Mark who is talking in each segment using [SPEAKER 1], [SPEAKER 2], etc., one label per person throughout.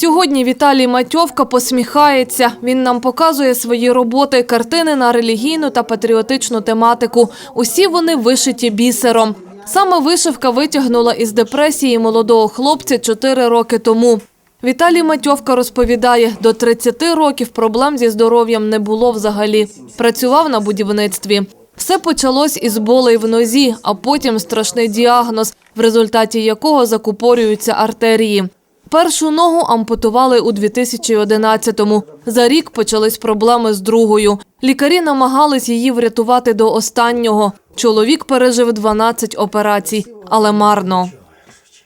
[SPEAKER 1] Сьогодні Віталій Матьовка посміхається. Він нам показує свої роботи, картини на релігійну та патріотичну тематику. Усі вони вишиті бісером. Саме вишивка витягнула із депресії молодого хлопця чотири роки тому. Віталій Матьовка розповідає, до 30 років проблем зі здоров'ям не було взагалі. Працював на будівництві. Все почалось із болей в нозі, а потім страшний діагноз, в результаті якого закупорюються артерії. Першу ногу ампутували у 2011-му. За рік почались проблеми з другою. Лікарі намагались її врятувати до останнього. Чоловік пережив 12 операцій, але марно.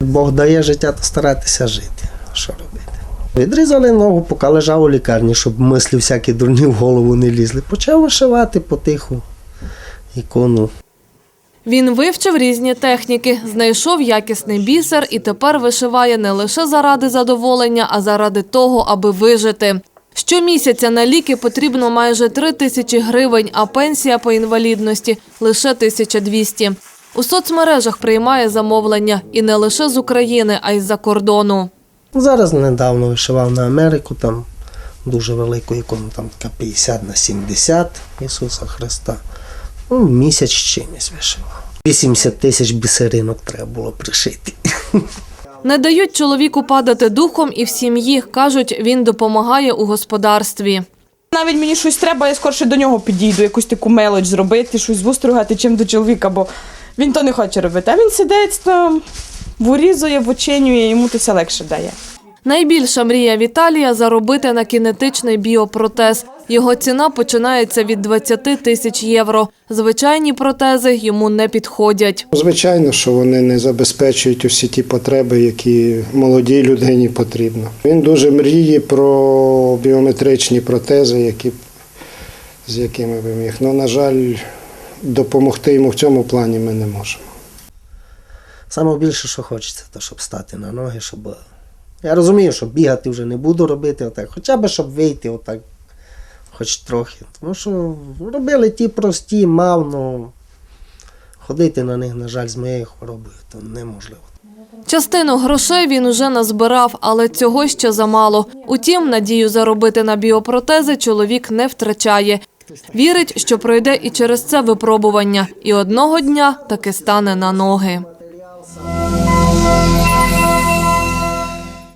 [SPEAKER 2] Бог дає життя, то старатися жити. Що робити? Відрізали ногу, поки лежав у лікарні, щоб мислі всякі дурні в голову не лізли. Почав вишивати потиху ікону.
[SPEAKER 1] Він вивчив різні техніки, знайшов якісний бісер і тепер вишиває не лише заради задоволення, а заради того, аби вижити. Щомісяця на ліки потрібно майже 3 тисячі гривень, а пенсія по інвалідності – лише 1200. У соцмережах приймає замовлення і не лише з України, а й з-за кордону.
[SPEAKER 2] Зараз недавно вишивав на Америку, там дуже велику ікону, там така 50 на 70 Ісуса Христа. Ну, місяць з чимось вишивав. 80 тисяч бісеринок треба було пришити.
[SPEAKER 1] Не дають чоловіку падати духом і в сім'ї. Кажуть, він допомагає у господарстві.
[SPEAKER 3] Навіть мені щось треба, я скорше до нього підійду, якусь таку мелоч зробити, щось вустрugати, чим до чоловіка, бо він то не хоче робити. А він сидить там, вирізує, вочинює, йому то все легше дає.
[SPEAKER 1] Найбільша мрія Віталія – заробити на кінетичний біопротез. Його ціна починається від 20 тисяч євро. Звичайні протези йому не підходять.
[SPEAKER 4] Звичайно, що вони не забезпечують усі ті потреби, які молодій людині потрібно. Він дуже мріє про біометричні протези, які, з якими би міг. Ну, на жаль, допомогти йому в цьому плані ми не можемо.
[SPEAKER 2] Саме більше, що хочеться, то щоб стати на ноги, щоб. Я розумію, що бігати вже не буду робити отак, хоча б щоб вийти отак, хоч трохи. Тому що робили ті прості, мав, ну ходити на них, на жаль, з моєю хворобою, то неможливо.
[SPEAKER 1] Частину грошей він уже назбирав, але цього ще замало. Утім, надію заробити на біопротези чоловік не втрачає. Вірить, що пройде і через це випробування, і одного дня таки стане на ноги.